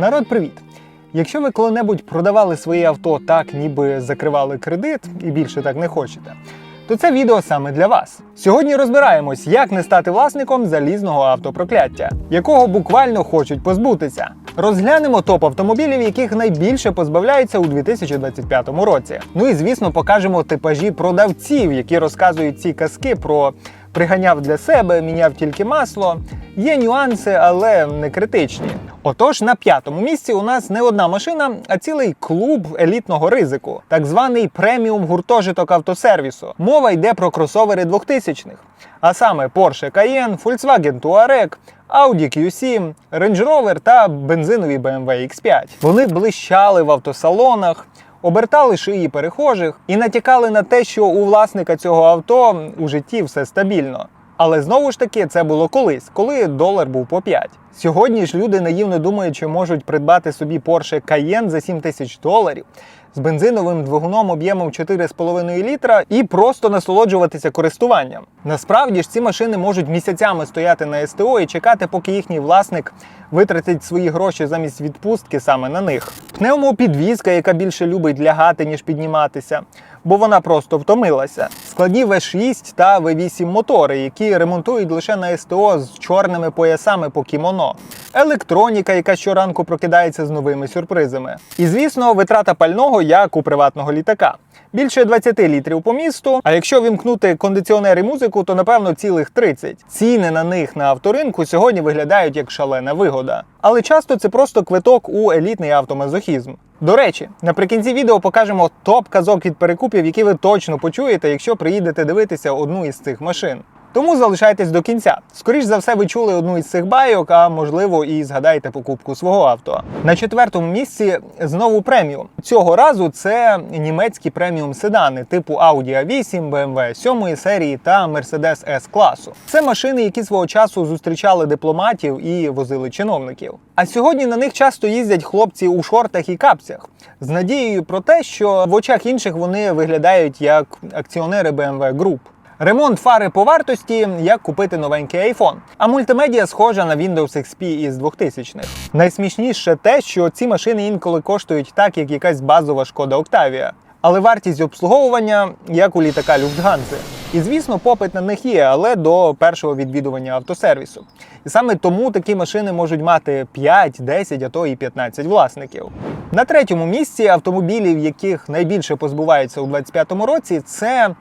Народ, привіт! Якщо ви коли-небудь продавали своє авто так, ніби закривали кредит і більше так не хочете, то це відео саме для вас. Сьогодні розбираємось, як не стати власником залізного автопрокляття, якого буквально хочуть позбутися. Розглянемо топ автомобілів, яких найбільше позбавляються у 2025 році. Ну і звісно, покажемо типажі продавців, які розказують ці казки про приганяв для себе, міняв тільки масло. Є нюанси, але не критичні. Отож, на п'ятому місці у нас не одна машина, а цілий клуб елітного ризику, так званий преміум гуртожиток автосервісу. Мова йде про кросовери 2000-х, а саме Porsche Cayenne, Volkswagen Touareg, Audi Q7, Range Rover та бензинові BMW X5. Вони блищали в автосалонах. Обертали шиї перехожих і натякали на те, що у власника цього авто у житті все стабільно. Але знову ж таки це було колись, коли долар був по 5. Сьогодні ж люди наївно думають, що можуть придбати собі Porsche Cayenne за 7 тисяч доларів з бензиновим двигуном об'ємом 4,5 літра і просто насолоджуватися користуванням. Насправді ж ці машини можуть місяцями стояти на СТО і чекати, поки їхній власник витратить свої гроші замість відпустки саме на них. Пневмопідвізка, яка більше любить лягати, ніж підніматися, бо вона просто втомилася. Складні V6 та V8 мотори, які ремонтують лише на СТО з чорними поясами по кімоно. Електроніка, яка щоранку прокидається з новими сюрпризами. І звісно, витрата пального як у приватного літака. Більше 20 літрів по місту. А якщо вімкнути кондиціонер і музику, то напевно цілих 30. Ціни на них на авторинку сьогодні виглядають як шалена вигода. Але часто це просто квиток у елітний автомазохізм. До речі, наприкінці відео покажемо топ казок від перекупів, які ви точно почуєте, якщо приїдете дивитися одну із цих машин. Тому залишайтесь до кінця. Скоріш за все, ви чули одну із цих байок, а можливо і згадаєте покупку свого авто. На четвертому місці знову преміум. Цього разу це німецькі преміум седани типу Audi A8, BMW 7 серії та Mercedes S класу. Це машини, які свого часу зустрічали дипломатів і возили чиновників. А сьогодні на них часто їздять хлопці у шортах і капцях з надією про те, що в очах інших вони виглядають як акціонери BMW Group. Ремонт фари по вартості, як купити новенький iPhone. А мультимедіа схожа на Windows XP із 2000-х. Найсмішніше те, що ці машини інколи коштують так, як якась базова шкода Octavia. Але вартість обслуговування як у літака Люфтганзи. І звісно, попит на них є, але до першого відвідування автосервісу. І саме тому такі машини можуть мати 5, 10, а то і 15 власників. На третьому місці автомобілів, яких найбільше позбуваються у 2025 році, це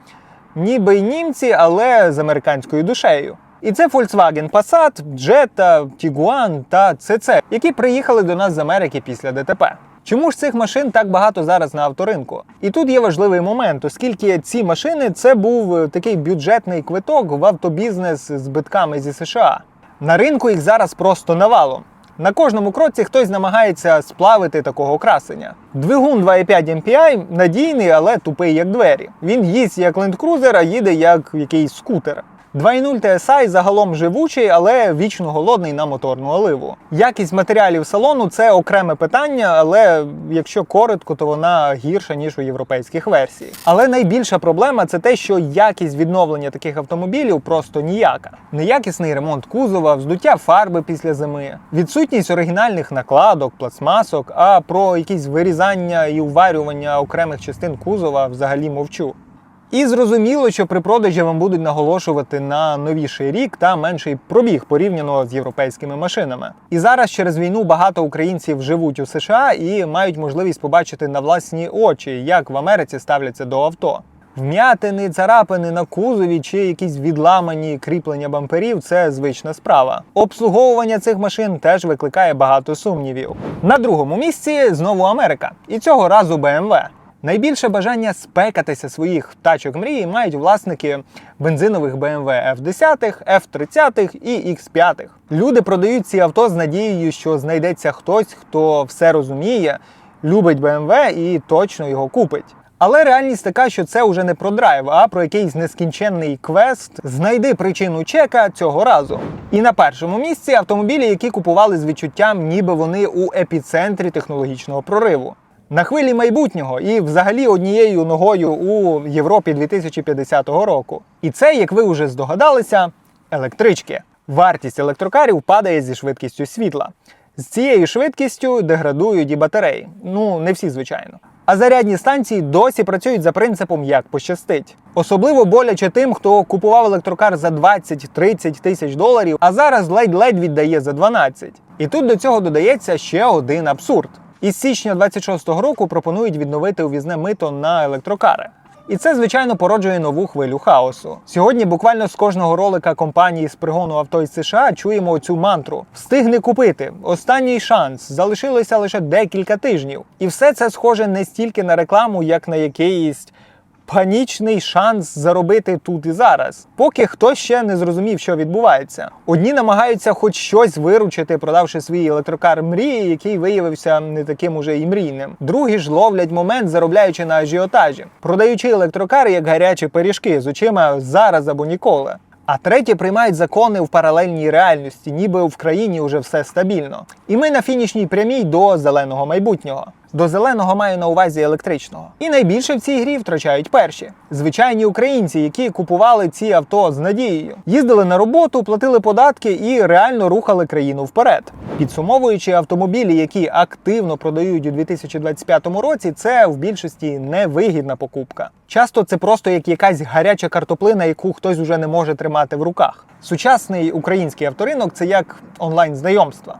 ніби й німці, але з американською душею. І це Volkswagen Passat, Jetta, Tiguan та CC, які приїхали до нас з Америки після ДТП. Чому ж цих машин так багато зараз на авторинку? І тут є важливий момент, оскільки ці машини це був е, такий бюджетний квиток в автобізнес з збитками зі США. На ринку їх зараз просто навалом. На кожному кроці хтось намагається сплавити такого красення. Двигун 2,5 MPI надійний, але тупий як двері. Він їсть як лендкрузер, а їде як якийсь скутер. 2.0 TSI загалом живучий, але вічно голодний на моторну оливу. Якість матеріалів салону це окреме питання, але якщо коротко, то вона гірша ніж у європейських версій. Але найбільша проблема це те, що якість відновлення таких автомобілів просто ніяка. Неякісний ремонт кузова, вздуття фарби після зими, відсутність оригінальних накладок, пластмасок, а про якісь вирізання і уварювання окремих частин кузова взагалі мовчу. І зрозуміло, що при продажі вам будуть наголошувати на новіший рік та менший пробіг порівняно з європейськими машинами. І зараз через війну багато українців живуть у США і мають можливість побачити на власні очі, як в Америці ставляться до авто. Вм'ятини, царапини на кузові чи якісь відламані кріплення бамперів це звична справа. Обслуговування цих машин теж викликає багато сумнівів. На другому місці знову Америка, і цього разу BMW. Найбільше бажання спекатися своїх тачок мрії мають власники бензинових BMW F10, F30 і X5. Люди продають ці авто з надією, що знайдеться хтось, хто все розуміє, любить BMW і точно його купить. Але реальність така, що це вже не про драйв, а про якийсь нескінченний квест. Знайди причину чека цього разу. І на першому місці автомобілі, які купували з відчуттям, ніби вони у епіцентрі технологічного прориву. На хвилі майбутнього і взагалі однією ногою у Європі 2050 року. І це, як ви вже здогадалися, електрички. Вартість електрокарів падає зі швидкістю світла. З цією швидкістю деградують і батареї. Ну, не всі, звичайно. А зарядні станції досі працюють за принципом як пощастить. Особливо боляче тим, хто купував електрокар за 20-30 тисяч доларів, а зараз ледь-ледь віддає за 12. І тут до цього додається ще один абсурд. Із січня 26-го року пропонують відновити увізне мито на електрокари. І це, звичайно, породжує нову хвилю хаосу. Сьогодні буквально з кожного ролика компанії з пригону авто із США чуємо цю мантру: встигни купити. Останній шанс. Залишилося лише декілька тижнів. І все це схоже не стільки на рекламу, як на якийсь панічний шанс заробити тут і зараз, поки хтось ще не зрозумів, що відбувається. Одні намагаються хоч щось виручити, продавши свій електрокар мрії, який виявився не таким уже і мрійним. Другі ж ловлять момент, заробляючи на ажіотажі, продаючи електрокари як гарячі пиріжки з очима зараз або ніколи. А треті приймають закони в паралельній реальності, ніби в країні вже все стабільно. І ми на фінішній прямій до зеленого майбутнього. До зеленого маю на увазі електричного. І найбільше в цій грі втрачають перші звичайні українці, які купували ці авто з надією, їздили на роботу, платили податки і реально рухали країну вперед. Підсумовуючи автомобілі, які активно продають у 2025 році, це в більшості невигідна покупка. Часто це просто як якась гаряча картоплина, яку хтось уже не може тримати в руках. Сучасний український авторинок це як онлайн знайомства.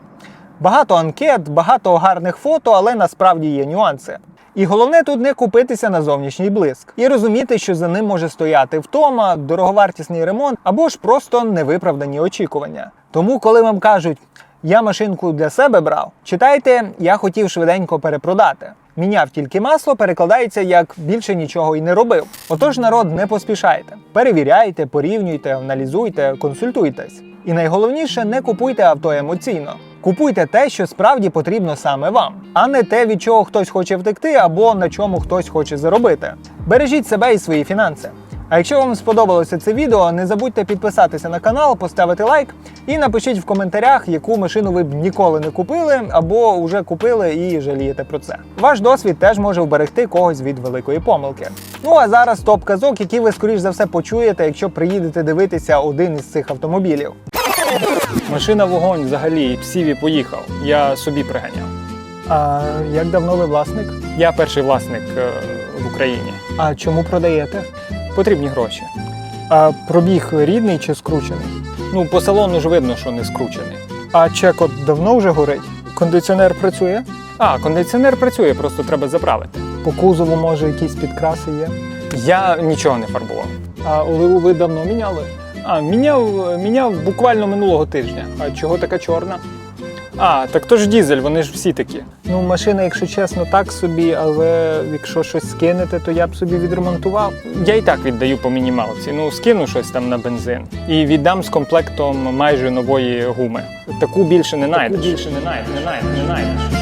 Багато анкет, багато гарних фото, але насправді є нюанси. І головне тут не купитися на зовнішній блиск і розуміти, що за ним може стояти втома, дороговартісний ремонт або ж просто невиправдані очікування. Тому, коли вам кажуть, я машинку для себе брав, читайте, я хотів швиденько перепродати. Міняв тільки масло, перекладається як більше нічого і не робив. Отож, народ, не поспішайте. Перевіряйте, порівнюйте, аналізуйте, консультуйтесь. І найголовніше, не купуйте авто емоційно. Купуйте те, що справді потрібно саме вам, а не те, від чого хтось хоче втекти або на чому хтось хоче заробити. Бережіть себе і свої фінанси. А якщо вам сподобалося це відео, не забудьте підписатися на канал, поставити лайк і напишіть в коментарях, яку машину ви б ніколи не купили або вже купили і жалієте про це. Ваш досвід теж може вберегти когось від великої помилки. Ну а зараз топ казок, які ви скоріш за все почуєте, якщо приїдете дивитися один із цих автомобілів. Машина вогонь взагалі псіві поїхав. Я собі приганяв. А як давно ви власник? Я перший власник е, в Україні. А чому продаєте? Потрібні гроші. А пробіг рідний чи скручений? Ну, по салону ж видно, що не скручений. А чек от давно вже горить? Кондиціонер працює? А, кондиціонер працює, просто треба заправити. По кузову може якісь підкраси є. Я нічого не фарбував. А оливу ви давно міняли? А, міняв, міняв буквально минулого тижня. А чого така чорна? А, так то ж дізель, вони ж всі такі. Ну, машина, якщо чесно, так собі, але якщо щось скинете, то я б собі відремонтував. Я і так віддаю по мінімалці. Ну, скину щось там на бензин і віддам з комплектом майже нової гуми. Таку більше не знайдеш. більше не знайдеш, не знайдеш, не знайдеш.